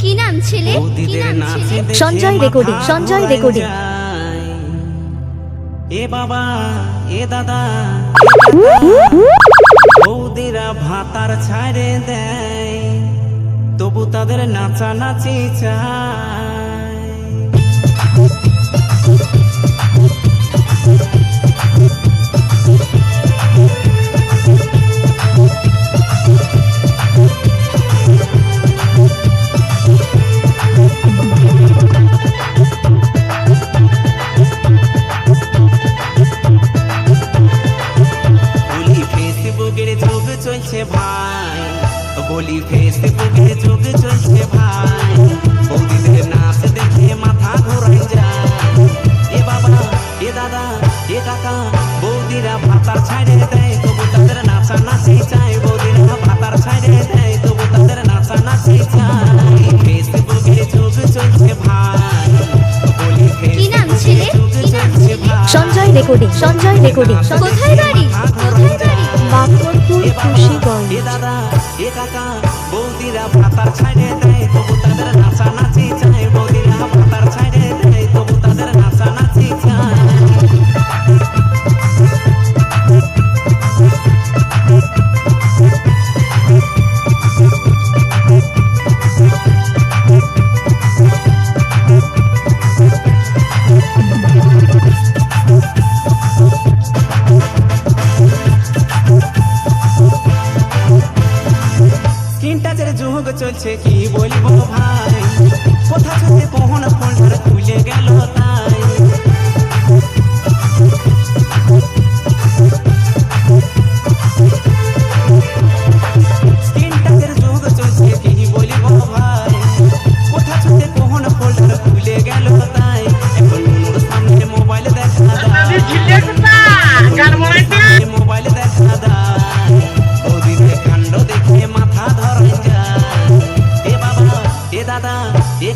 কি নাম ছেলে? কি নাম ছেলে? Sanjay recording, Sanjay recording. এ বাবা এ দাদা বৌদিরা ভাতার ছাড়ে দেয়। তবু তাদের নাচা নাচি চায়। চলছে ভাই। বলি ফেসবুকের যুগ চলছে ভাই। বৌদিদের নাচ দেখে মাথা ঘোরাই যায়। এ বাবা, এ দাদা, এ কাকা, বৌদিরা ভাতার ছাড়ে দেয়। তবু তাদের নাচা নাচি চায় বৌদিরা ভাতার ছাড়ে দেয়। Recording, Sanjay recording. কোথায় বাড়ি? কোথায় বাড়ি? বাকরপুর খুশিগঞ্জ এ দাদা, এ কাকা, বৌদিরা ভাতার ছাইনে দেয় টাচের চলছে কি বলব ভাই? কোথা থেকে কোহন ফোনটা তুলে গেল তাই।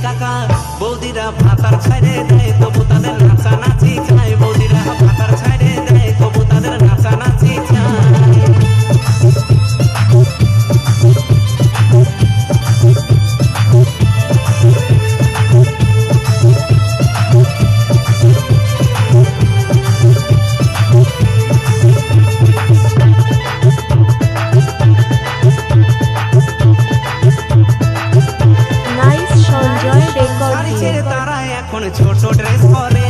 কাকা, বৌদিরা ভাতার ছাড়ে দেয় তবু তাদের নাচা নাচি খায়। বৌদিরা ভাতার ছাড়ে দেয় তবু তারা এখন ছোট ড্রেস পরে।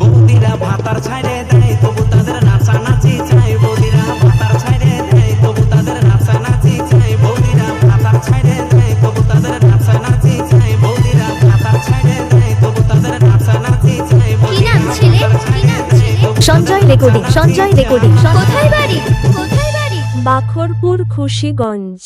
বৌদিরা ভাতার ছাড়ে দেয় তবু তাদের নাচা নাচি বৌদিরা ভাতার ছাড়ে দেয় তবু তাদের নাচা নাচি বৌদিরা ভাতার ছাড়ে দেয় তবু তাদের নাচা নাচি বৌদিরা ভাতার ছাড়ে দেয় তবু তাদের সঞ্জয় রেকর্ডিং সঞ্জয় রেকর্ডিং কোথায় বাড়ি? কোথায় বাড়ি? বাখরপুর খুশিগঞ্জ।